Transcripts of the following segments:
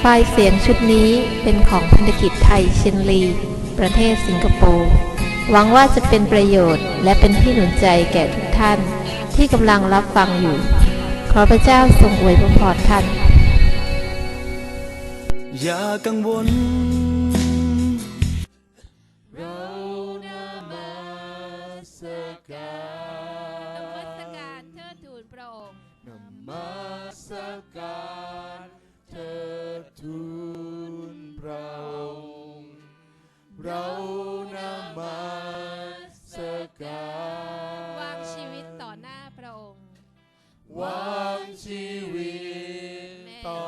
ไฟเสียงชุดนี้เป็นของพันธกิจไทยเชนลี ประเทศสิงคโปร์ หวังว่าจะเป็นประโยชน์และเป็นที่หนุนใจแก่ทุกท่านที่กำลังรับฟังอยู่ ขอพระเจ้าทรงอวยพรท่าน อย่ากังวล เรานมาสการวางชีวิตต่อหน้าพระองค์ วางชีวิตต่อ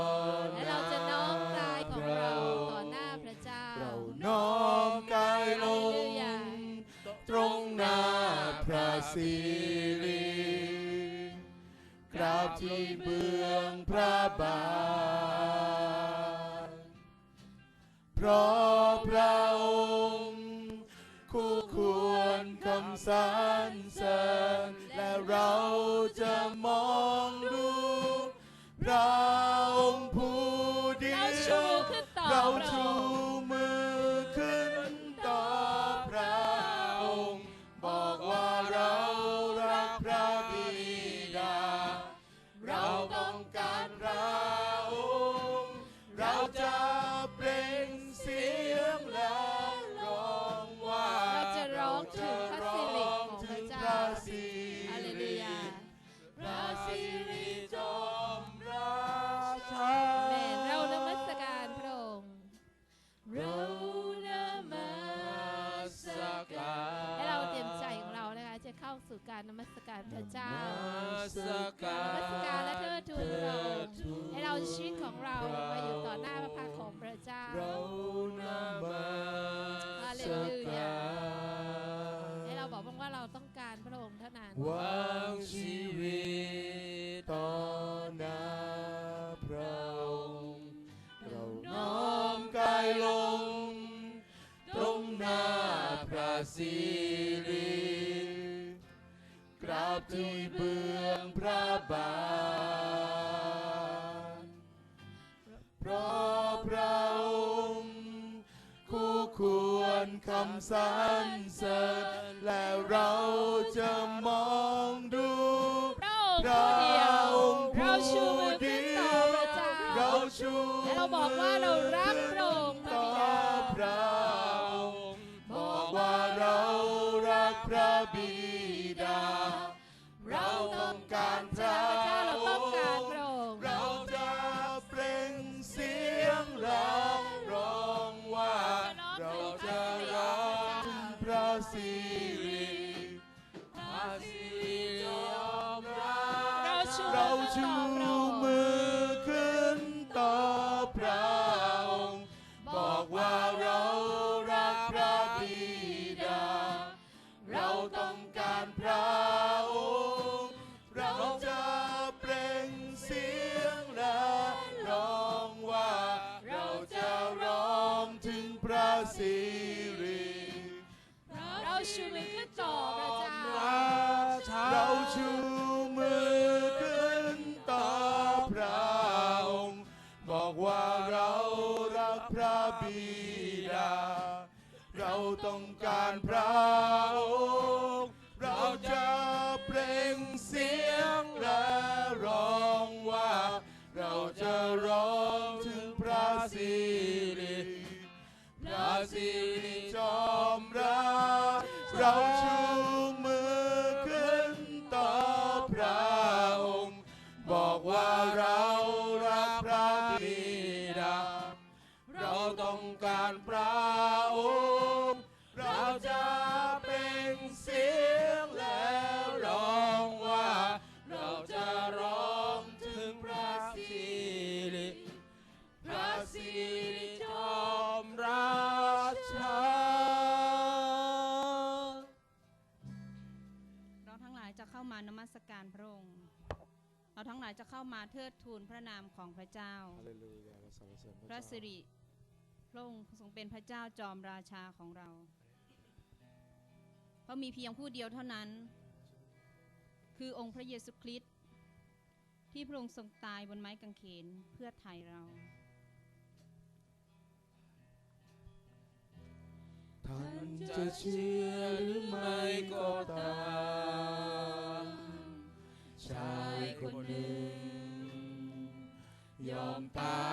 และเราจะน้อมกายของเราต่อหน้าพระเจ้า เราน้อมกายลง ตรงหน้าพระสิริกราบที่เบื้องพระบาทพร้อม side. สิริกราบทูลเบื้องพระบาทเพราะพระองค์คู่ควรคำสรรเสริญและเราจะมอง hacer. ดทูลพระนามของพระเจ้า ฮาเลลูยาเราสรรเสริญพระสิริพระองค์ทรงเป็นพระเจ้าจอมราชาของเรา เพราะมีเพียงผู้เดียวเท่านั้น คือองค์พระเยซูคริสต์ที่พระองค์ทรงตายบนไม้กางเขนเพื่อไทยเรา ท่านจะเชื่อหรือไม่ก็ตา มตา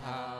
ทา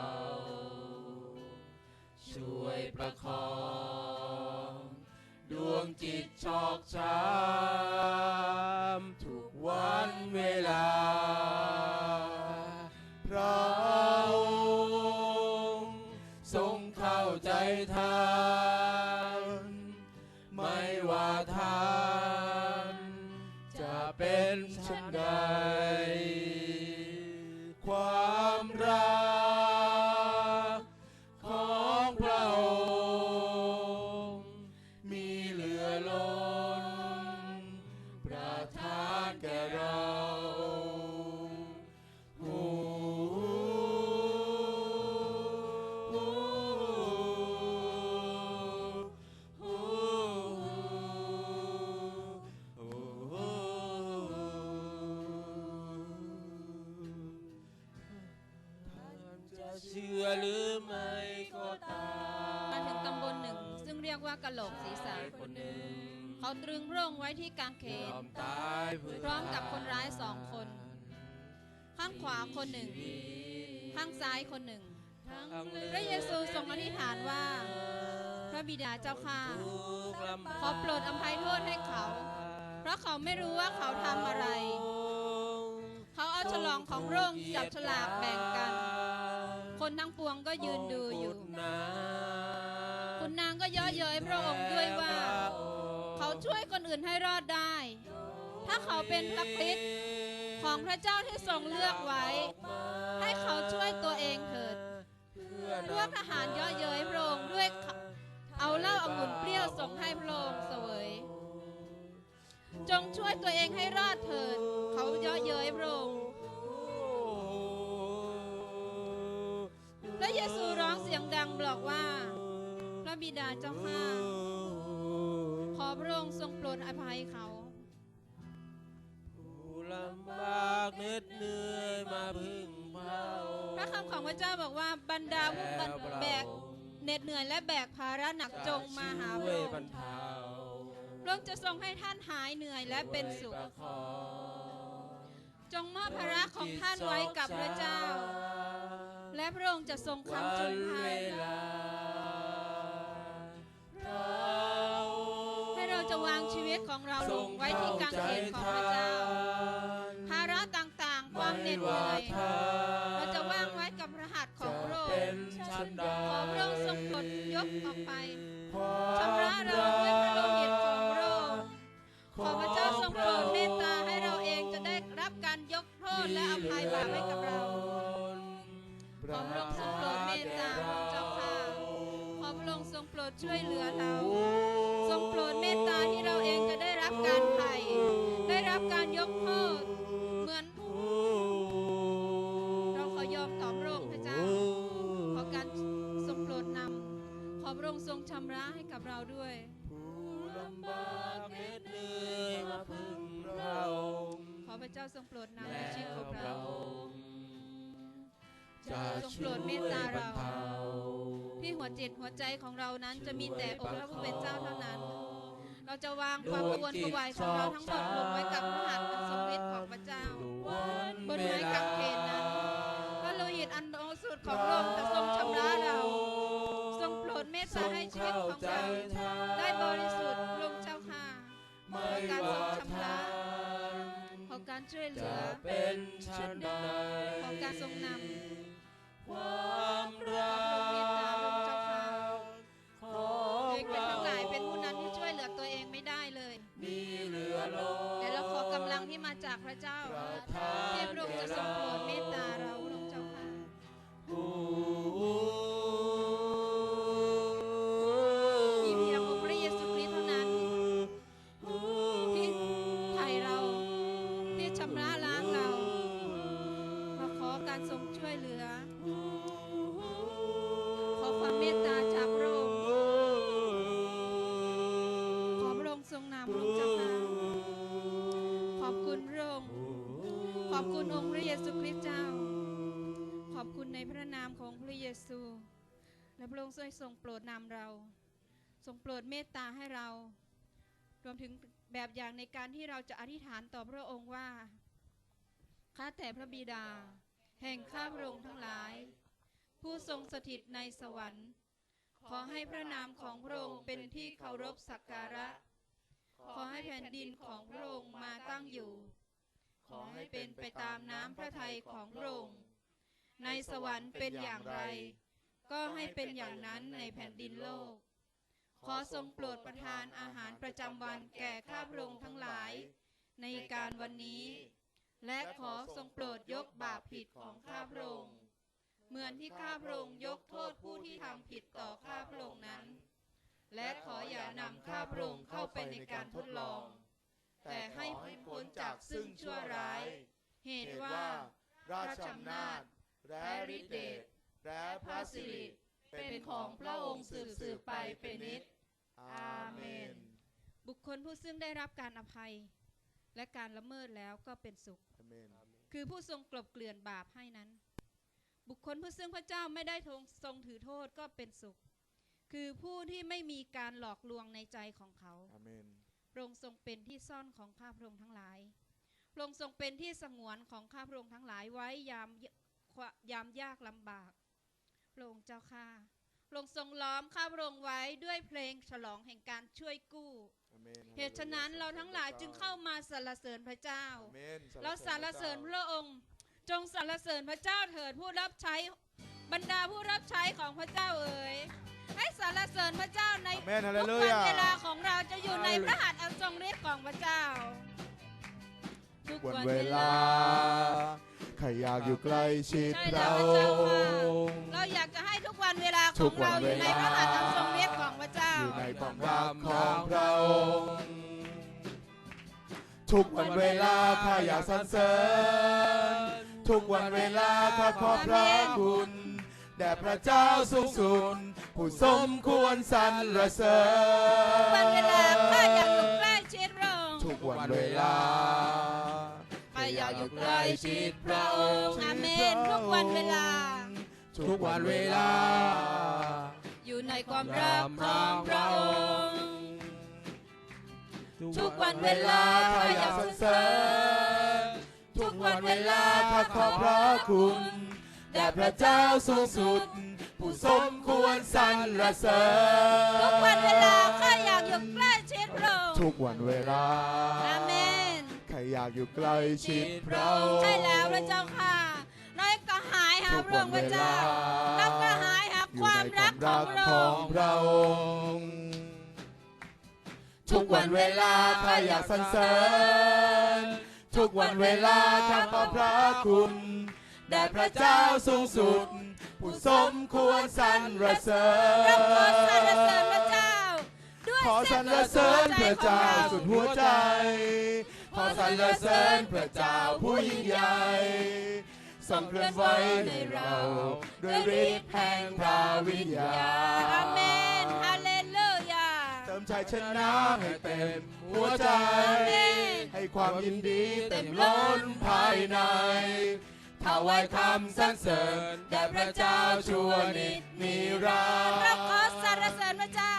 างเขนพร้อมกับคนร้ายสองคน ข้างขวาคนหนึ่ง ข้างซ้ายคนหนึ่ง พระเยซูทรงอธิษฐานว่า พระบิดาเจ้าข้าขอโปรดอภัยโทษให้เขา เพราะเขาไม่รู้ว่าเขาทำอะไร เขาเอาฉลองของโรคจับฉลากแบ่งกัน คนทั้งปวงก็ยืนดูอยู่ คุณนางก็ย่อเย้ยพระองค์ด้วยว่า ช่วยคนอื่นให้รอดได้ ถ้าเขาเป็นพระคริสต์ของพระเจ้าที่ทรงเลือกไว้ ให้เขาช่วยตัวเองเถิดพวกทหารเย่อเย้ยพระองค์ด้วยเอาเหล้าองุ่นเปรี้ยวส่งให้พระองค์เสวย จงช่วยตัวเองให้รอดเถิด เขาเย่อเย้ยพระองค์พระเยซูร้องเสียงดังบอกว่า พระบิดาเจ้าข้า ขอพระองค์ทรงโปรดอภัยเขาผู้ลำบากเหน็ดเหนื่อยมาพึ่งพระองค์พระคำของพระเจ้าบอกว่าบรรดาผู้บันแบกเหน็ดเหนื่อยและแบกภาระหนักจงมาหาพช่วระยองบรรค์เทาพระองค์จะทรงให้ท่านหายเหนื่อยและเป็นสุขประคองจงมอบภาระของท่านไว้กับพระเจ้า และพระองค์จะทรงวันคำจุนเว เราจะวางชีวิตของเราลงไว้ที่กางเขนของพระเจ้า ภาระต่างๆ ความเหน็ดเหนื่อยเราจะวางไว้กับพระหัตถ์ของพระองเป็นค์ชันใดขอพระองค์ทรงปลดยกออกไปชำชำระเราด้วยพระโลหิตของพระองค์ขอพระเจ้าทรงโปรดเมตตาให้เราเองจะได้รับการยกโทษและอภัยบาปให้กับเราขอพระองค์ทรงโปรดเมตตาพระเจ้าค่ะขอพระองค์ทรงโปรดช่วยเหลือเรา ทรงชำระให้กับเราด้วย ผู้ลำบากเหน็ดเหนื่อยมาพึ่งพระองค์ขอพระเจ้าทรงโปรดนำในแล้ชีวิตของวพเราระองค์จะทรงโปช่รวยดเมตตาบรเรารเทาที่หัวจิตหัวใจของเรานั้นจะมีแต่องค์พระผู้เป็นเจ้าเท่านั้น เราจะวางความกวนกวายของเราทั้งหมดลงไว้กับพระหัตถ์อันทรงฤทธิ์ของพระเจ้าบนไม้กางเขนนั้นพระโลหิตอันบริสุทธิ์ของพระองค์จะทรงชำระ ทรตางให้ชีวิตเข้าของใจเราทางได้บริสุทธิ์พระองค์เจ้าค่ะไม่การทรว่างชำทาระงขอการช่วยเหลืจะอเป็นชันใดขอการทรงนความรักเมตตาพระองค์เจ้าค่ะขำอเด็งกเป็นเราทั้งหลายเป็นผู้นั้นที่ช่วยเหลือตัวเองไม่ได้เลยมีเหลือล้นแต่เราขอกำลังที่มาจากพระเจ้า เรา รวมถึงแบบอย่างในการที่เราจะอธิษฐานต่อพระองค์ว่า ข้าแต่พระบิดา แห่งข้าพระองค์ทั้งหลาย ผู้ทรงสถิตในสวรรค์ ขอให้พระนามของพระองค์เป็นที่เคารพสักการะ ขอให้แผ่นดินของพระองค์มาตั้งอยู่ ขอให้เป็นไปตามน้ำพระทัยของพระองค์ในสวรรค์เป็นอย่างไร ก็ให้เป็นอย่างนั้นในแผ่นดินโลก ขอทรงโปรดประทานอาหารประจำวันแก่ข้าพระองค์ทั้งหลาย ในการวันนี้ และขอทรงโปรดยกบาปผิดของข้าพระองค์เหมือนที่ข้าพระองค์ยกโทษผู้ที่ทำผิดต่อข้าพระองค์นั้น และขออย่านำข้าพระองค์เข้าไปในการทดลอง แต่ให้พ้นจากซึ่งชั่วร้าย เหตุว่าว่าราชอำนาจและฤทธิเดชและพระสิริเป็นของพระองค์สืบสืบไปเป็นนิจ อาเมน บุคคลผู้ซึ่งได้รับการอภัย และการละเมิดแล้วก็เป็นสุขอาเมนคือผู้ทรงกลบเกลื่อนบาปให้นั้น บุคคลผู้ซึ่งพระเจ้าไม่ได้ทรงทรงถือโทษก็เป็นสุข คือผู้ที่ไม่มีการหลอกลวงในใจของเขาอาเมนพระองค์ทรงเป็นที่ซ่อนของข้าพระองค์ทั้งหลายพระองค์ทรงเป็นที่สงวนของข้าพระองค์ทั้งหลายไว้ยามยยามยากลำบากพระองค์เจ้าข้าพ ระองค์ทรงล้อมข้าพระองค์ไว้ด้วยเพลงฉลองแห่งการช่วยกู้อาเมนเหตุฉะนั้นเราทั้งหลายจึงเข้ามาสรรเสริญพระเจ้าอาเมนเราสรรเสริญพระองค์ จงสรรเสริญพระเจ้าเถิดผู้รับใช้บรรดาผู้รับใช้ของพระเจ้าเอ๋ยให้สรรเสริญพระเจ้าในอาเมนฮาเลทุกลูวันยาเวลาของเราจะอยู่ในพระหัตถ์อันทรงฤทธิ์ของพระเจ้า ทุกวันวันเวเวลาลาใครอยากอยู่ใกล้ชิดใช่แล้เราวพระเจ้าค่ะเราอยากจะให้ทุก วันเวลาของเราอยู่ในพระหัตถ์อันทรงฤทธิ์ของพระเจ้า อยู่ในความรักของพระองค์ ทุกวันเวลาข้าอยากสรรเสริญ ทุกวันเวลาข้าขอพระคุณแด่พระเจ้าสูงสุดผู้สมควรสรรเสริญวันเวลาข้าอยากอยู่ใกล้ชิดพระองค์ทุกวันเวลาข้าอยากอยู่ใกล้ชิดพระองค์อาเมนทุกวันเวลา ทุกวันเวลา อยู่ในความรักของพระองค์ทุกวันเวลาข้าอยากสรรเสริญทุกวันเวลาข้าขอพระคุณแด่พระเจ้าสูงสุด ผู้สมควรสรรเสริญทุกวันเวลาข้าอยากอยู่ใกล้ชิดพระองค์ทุกวันเวลาอาเมนใครอยากอยู่ใกล้ชิดพระองค์ใช่แล้วพระเจ้าค่ะ น้อยกระหายหาทุกพระวัองนค์พเวระเจ้าลาเรากระหายหาอยู่ความในครัวากมขอรังกพระขอองค์พระองค์ทุกวันเวลาข้าอยากสรรเสริญ ทุกวันเวลาข้าขอพระคุณแด่พระเจ้าสูงสุด ผู้สมควรสรรเสริเราขอสรรญเสริญพระเจ้า ด้วยขอสรรเสริญพระเจ้าสุดหัวใจ ขอสรรเสริญพระเจ้าผู้ยิ่งใหญ่ ทรงเคลื่อนไหวในเราด้วยฤทธิ์แห่งพระวิญญาอาณเมนฮาเลลูยาเติมชัยชนะให้เต็มหัวใจอาเมนให้ความยินดีเต็มล้นภายในเทถวายคำสรรเสริญแด่พระเจ้าชั่วนิจนิรันดเราร์ขอสรรเสริญพระเจ้า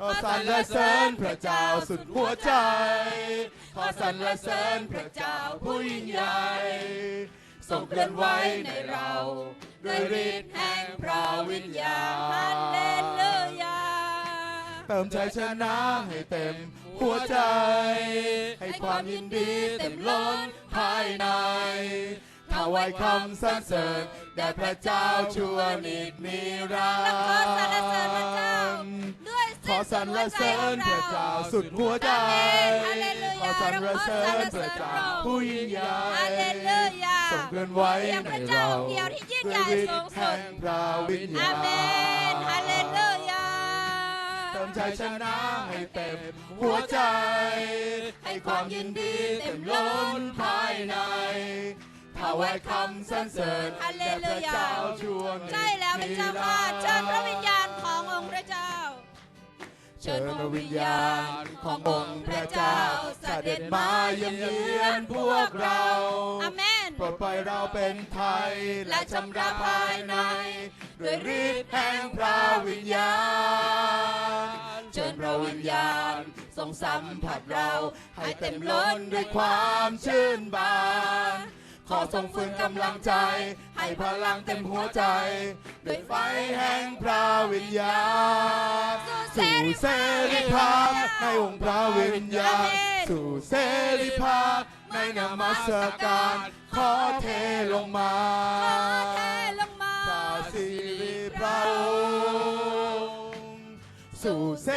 ขอสรรเสริญพระเจ้าสุดหัวใจ ขอสรรเสริญพระเจ้าผู้ยิ่งใหญ่ ทรงเคลื่อนไหวในเราด้วยฤทธิ์แห่งพระวิญญาฮาณเลลูยาเติมชัยชนะให้เต็มหัวใจ ให้ความยินดีเต็มล้นภายในถวายคำสรรเสริญแด่พระเจ้าชั่วนิจนิรันดขอสรรเสริญพระเจ้าร์ด้วยขอสรรเสริญพระเจ้าสุดหัวใจฮาเลลูขอยาสรรเสริญพระเจ้าผู้ยิ่งใหญ่ งเคลื่อนไหวเพียงในพระเจ้าเราองค์เดียวที่ยิ่งด้ใหวยญ่ฤทสูงธิ์สุแห่ดงพระวิญอาญาณเมนฮาเลลูยาเติมชัยชนะให้เต็มหัวใจ ให้ความยินดีเต็มล้นภายในถวายคำสรรเสริญฮาเลแด่พลูระยาเจ้าช่วงใช่แล้วพระเจ้าค่ะเชิญพระวิญญาณขององค์พระเจ้า เชิญพระวิญญาณขององค์พระเจ้าเสด็จมาเยี่ยมเยียนพวกเราอาเมน ปลดปล่อยเราเป็นไทย และชำระภายใน ด้วยฤทธิ์แห่งพระวิญญาณเชิญพระวิญญาณทรงสัมผัสเรา ให้เต็มล้นด้วยความชื่นบานขอทรงฟื้นกำลังใจ ให้พลังเต็มหัวใจ ด้วยไฟแห่งพระวิญญาณ สู่เสรีภาพในองค์พระวิญญาณ สู่เสรีภาพ ในนมัสการ ขอเทลงมาขอเทลงมาพระสิริพระองค์สู่เส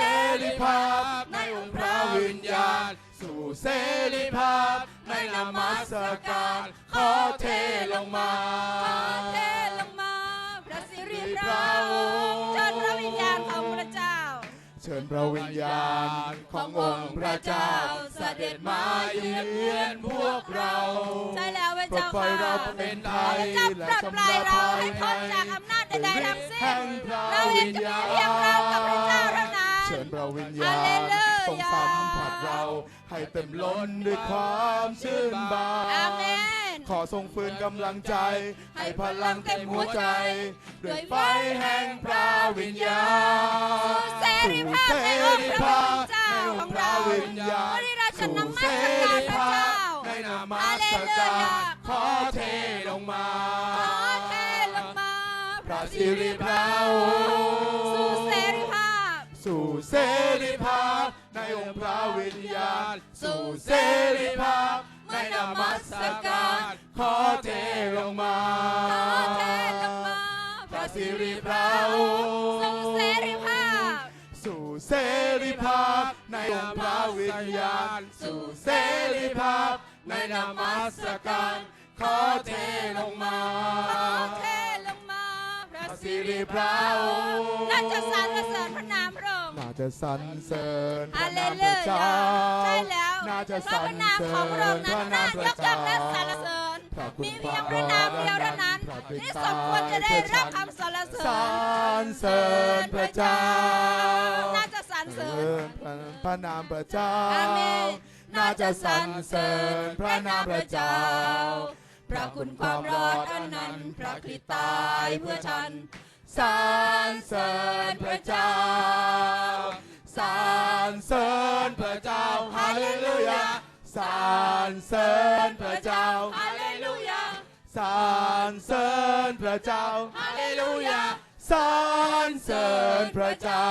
รีภาพในองค์พระวิญญาณ สู่เสรีภาพในนมัสการ ขอเทลงมาขอเทลงมาพระสิริพระองค์เชิญพระวิญญาณของพระเจ้าเชิญพระวิญญาณขององค์พระเจ้าเสด็จมาเยี่ยมเยียนพวกเราใช่แล้วพระเจ้าปล่อยค่ะเราเป็นไทยพระเจ้าปลดปล่อยเราให้พ้นจากอำนาจใดๆทั้งสิ้นเราเองจะมีเพียงเรากับพระเจ้าเท่านั้นเชิญพระวิญญาฮาเลณลูยาทรงสัมผัสเราให้เต็มล้นด้วยความชื่นบานอเมน ขอทรงฟื้นกำลังใจ ให้พลังเต็มหัวใจ ด้วยไฟแห่งพระวิญญาณเสรีภาพในองค์พระเจ้าของเราวิญญาณวันนี้เราจะนมัสสู่การพระเจ้าในนามัฮาสเลลูการยาขอเทลงมาขอเทลงมาพระสิริพระสู่เสรีภาพสู่เสรีภาพในองค์พระวิญญาณสู่เสรีภาพ ในนมัสการขอเทลงมาขอเทลงมาพระสิริพระองค์สู่เสรีภาพสู่เสรีภาพในองค์พระวิญญาณ สู่เสรีภาพในนมัสการขอเทลงมาขอเทลงมาพระพระสิสิริริพพระระอองงค์ จะสรรเสริญพฮาระเลนามพลูระเจ้ายาใช่แล้วน่าจะพสรระรนามเสริของพระองญค์พนั้ระนนามน่าพระยกย่องเจ้าและสรรเสริญ พระคุณมีเพียงพระนามเดียวเท่านั้นที่สมควรจะได้รับคำสรรเสริรญรเสริญพระเจ้าน่าจะสรรเสริญ พระนามพระเจ้าอาเมนน่าจะสรรเสริญพระนามพระเจ้า พระคุณความรอดอันนั้น พระคริสต์ตายเพื่อฉัน สรรเสริญพระเจ้าสรรเสริญพระเจ้าฮาเลลูยาสรรเสริญพระเจ้าฮาเลลูยาสรรเสริญพระเจ้าฮาเลลูยาสรรเสริญพระเจ้า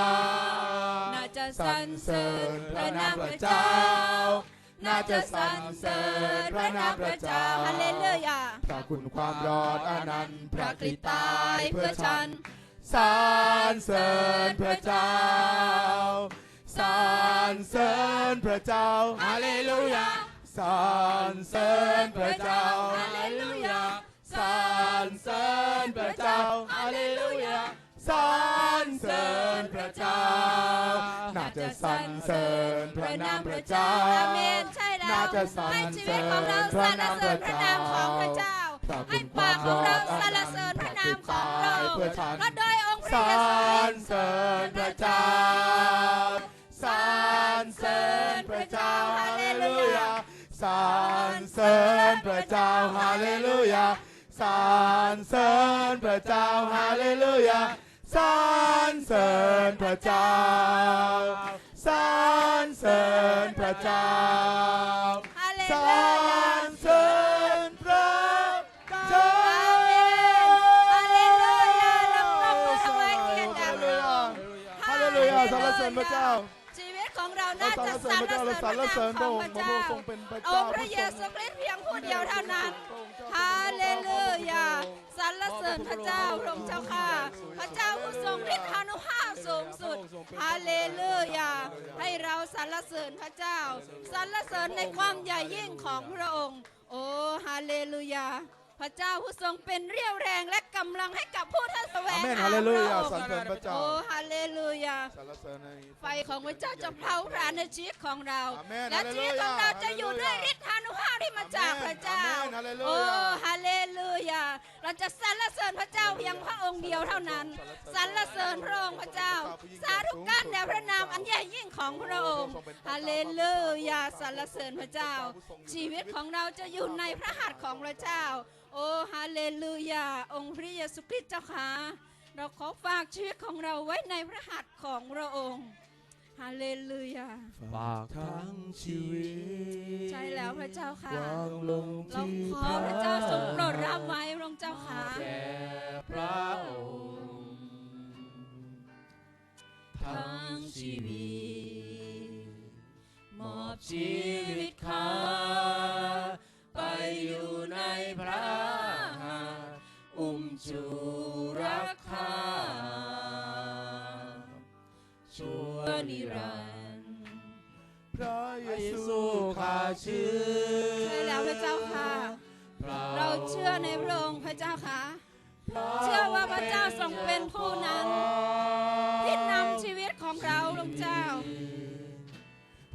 น่าจะสรรเสริญพระนามพระเจ้า น่าจะสรรเสริญพระนามพระเจ้าฮาเลลูยาพระคุณความรอดอานันต์พพระระคคริริสสต์ต์ตาตายยเพื่เพื่ออฉัฉันนสรรเสริญพระเจ้าสรรเสริญพระเจ้าฮาเลลูยาสรรเสริญพระเจ้าฮาเลลูยาสรรเสริญพระเจ้าฮาเลลูยา สรรเสริญพระเจ้า น่าจะสรรเสริญพระนามพระเจ้าอาเมนใช่แล้วน่าจะสรรให้ชีเสริวิตของเราญพสรระรนามเสพริระญพระเจ้านามของพระเจ้าพระให้คุณคปาวากมขรองอเราดสรรเสริญพระนามของเราเพื่อฉันและโดยองค์พสระรเยซูรเสริญพระเจ้าสรรเสริญพระเจ้าฮาเลลูยาสรรเสริญพระเจ้าฮาเลลูยาสสรรเสริญพระเจ้าฮาเลลูยา สรรเสริญพระเจ้าสรรเสริญพระเจ้าฮาเลสรลูยา รเสริญพระเจ้า ฮาเลลูยาเราปรบมือถวายเกียรติแด่พระองค์ฮาเลลูยาสรรเสริญพระเจ้า ชีวิตของเราเราน่าสรจะรเสริสรญรพระเจ้าเราสรรเสริญพระองค์พพระระเจ้าองค์ทรงเป็นพระอเจ้างค์พระเยซูคริสต์เพียงผู้เดียวเท่านั้น ฮาเลลูยาส รรเสริญพระเจ้าพระองค์เจ้าค่ะ พระเจ้าผู้ทรงฤทธานุภาพสูงสุดฮาเลลูยา ให้เราสรรเสริญพระเจ้าสรรเสริญในความใหญ่ยิ่งของพระองค์ โอ้ฮาเลลูยาพระเจ้าผู้ทรงเป็นเรี่ยวแรงและกำลังให้กับผู้ท่านแสวอางเมนหาฮาเลลูยาพระองค์สรรเสริญพระเจ้าโอ้ฮาเลลูยาสรรเสริญในไฟของพระเจ้าจะเผาผลาญในชีวิตของเราอาเมนและชีวิตของเราจะอยู่ด้วยฮาเลลูยาฤทธานุภาพที่มาจากพระเจ้าอาเมนฮาเลลูยาโอ้ฮาเลลูยา เราจะสรรเสริญพระเจ้าเพียงพระองค์เดียวเท่านั้นสรรเสริญพระองค์พระเจ้า สาธุการแด่พระนามอันใหญ่ยิ่งของพระองค์ฮาเลลูยาสรรเสริญพระเจ้า ชีวิตของเราจะอยู่ในพระหัตถ์ของพระเจ้า โอ้ฮาเลลูยาองค์พระเยซูคริสต์เจ้าค่ะเราขอฝากชีวิตของเราไว้ในพระหัตถ์ของพระองค์ ฮาเลลูยา ฝากทั้งชีวิตใช่แล้วพระเจ้าค่ะวางลงเราที่ขอพระเจ้าทรงโปรดรับไว้พระองค์เจ้าค่ะ แด่พระองค์ทั้งชีวิต มอบชีวิตข้าไปอยู่ในพระหัตถ์อุ้มชูรักข้า นิรันดร์พระเยซูข้าเชื่อใช่แล้วพระเจ้าค่ะ เราเชื่อในพระองค์พระเจ้าค่ะ เชื่อว่าพระเจ้าทรงเป็นผู้นั้น ที่นำชีวิตของเราพระองเจ้า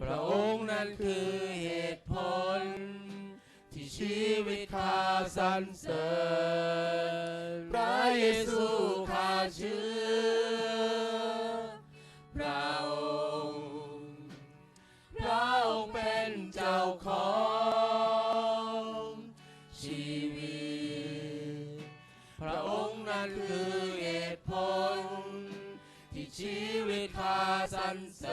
พระองค์นั้นคือเหตุผล ที่ชีวิตข้าสรรเสริญพระเยซูข้าเชื่อ ส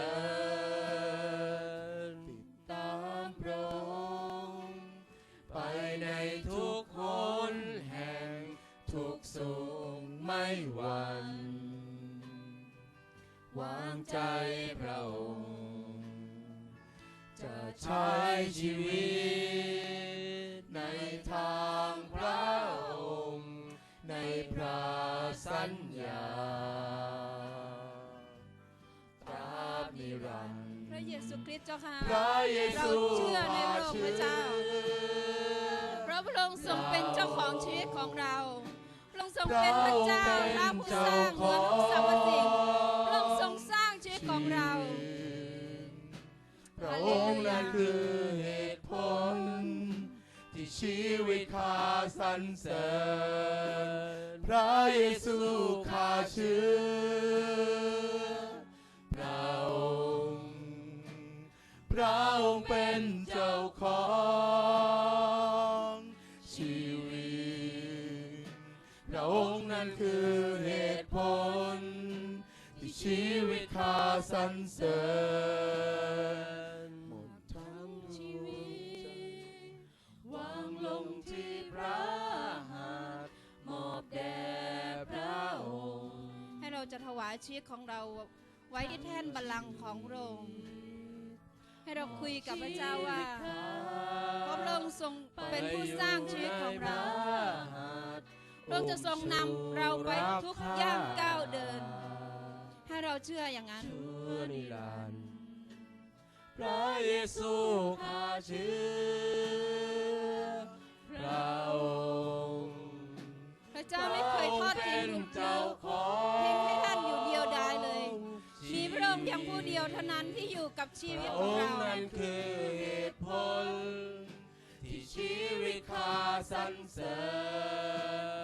ของเราพระองค์ทรงเป็นพระเจ้าพระผู้สร้างเหนือทุกสรรพสิ่งพระองค์ทรงสร้างชีวิตของเราพระองค์นั้นคือเหตุผล ที่ชีวิตข้าสรรเสริญ พระเยซูข้าเชื่อ รรเสริญหมดทั้งชีวิตวางลงที่พระหัตถ์มอบแด่พระองค์ ให้เราจะถวายชีวิตของเราไว้ที่แท่นบัลลังก์ของพระองค์ให้เราคุยกับพระเจ้าว่าพระองค์ทรงเป็นผู้สร้างชีวิตของเราพระองค์จะทรงนำเราไปทุกย่างก้าวเดิน ให้เราเชื่ออย่างนั้น ชั่วนิรันดร์พระเยซูข้าเชื่อพระองค์พระเจ้าไม่เคยทอดทิ้งลูกเจ้าเจ้าของทิ้งให้ท่านอยู่เดียวดายเลยมีพระองค์เพียงผู้เดียวเท่านั้นที่อยู่กับชีพวิตระขอองงเราค์นั้นคือเหตุผลที่ชีวิตข้าสรรเสริญ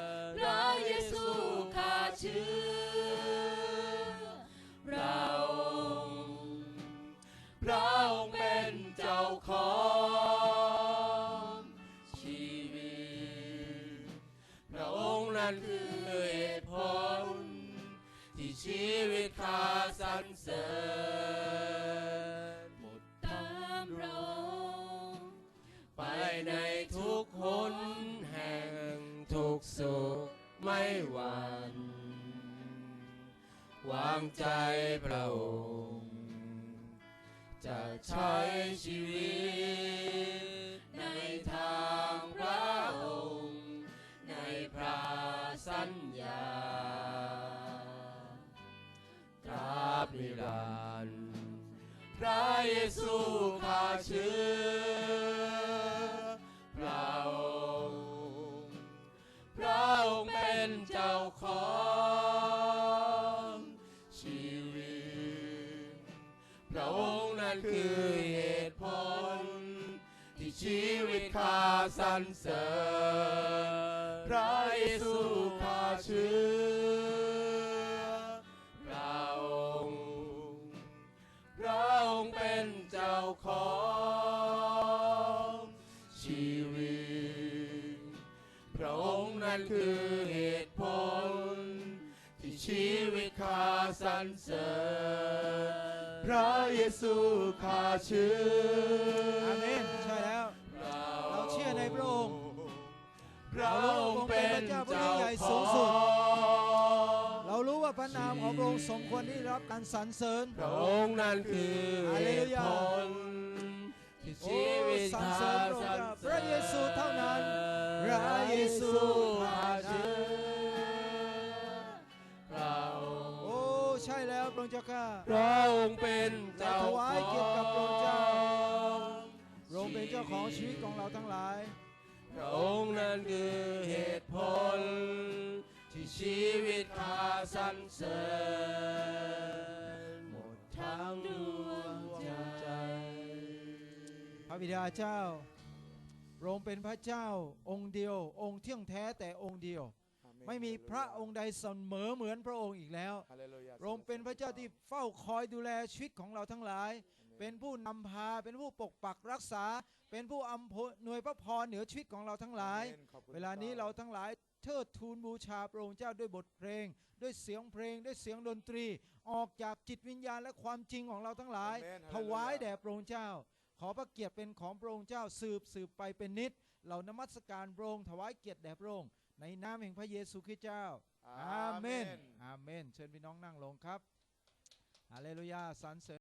ของชีวิต พระองค์นั้นคือเหตุผล ที่ชีวิตข้าสรรเสริญหมดตามรองไปในทุกหนแห่งทุกสุขไม่หวั่นวางใจพระองค์ จะใช้ชีวิต ในทางพระองค์ ในพระสัญญา ตราบนิรันดร์พระเยซูข้าชื่อ สรรเสริญพระเยซูข้าเชื่อพระองค์พระองค์เป็นเจ้าของชีวิต พระองค์นั้นคือเหตุผล ที่ชีวิตข้าสรรเสริญพระเยซูข้าเชื่ออาเมน ระองค์เป็นเจ้าเรารู้ว่าพระองค์เป็นพระเจ้าผู้ยิ่งใหญ่สูงสุด เรารู้ว่าพระนามของพระองค์สมควรที่ได้รับการสรรเสริญพระองค์นั้นคือเหตุผลที่โอ้ชีวิตสรรข้าเสริญพระองค์สรรพระเยซูเท่านั้น พระเยซูข้าเชื่อพระองค์โอ้ใช่แล้วพระองค์เจ้าข้าพระองค์เป็นเจ้าถวายเกียรติกับพระองค์เจ้าของพระองค์เป็นเจ้าของชีวิตของเราทั้งหลาย พระองค์นั้นคือเหตุผล ที่ชีวิตข้าสรรเสริญหมดทั้งดวงใจ พระบิดาเจ้าพระองค์เป็นพระเจ้าองค์เดียว องค์เที่ยงแท้แต่องค์เดียว ไม่มีพระองค์ใดเสมอเหมือนพระองค์อีกแล้วฮาเลลูยาพระองค์เป็นพระเจ้าที่เฝ้าคอยดูแลชีวิตของเราทั้งหลาย เป็นผู้นำพา เป็นผู้ปกปักรักษา เป็นผู้อำนวยพระพรเหนือชีวิตของเราทั้งหลายเวลานี้เราทั้งหลายเทิดทูนบูชาพระองค์เจ้าด้วยบทเพลง ด้วยเสียงเพลง ด้วยเสียงดนตรี ออกจากจิตวิญญาณและความจริงของเราทั้งหลายถวายแด่พระองค์เจ้า ขอพระเกียรติเป็นของพระองค์เจ้าสืบสืบไปเป็นนิด เรานมัสการพระองค์ถวายเกียรติแด่พระองค์ในนามแห่งพระเยซูคริสต์เจ้า อาเมนอาเมน เชิญพี่น้องนั่งลงครับฮาเลลูยาสรรเสริญ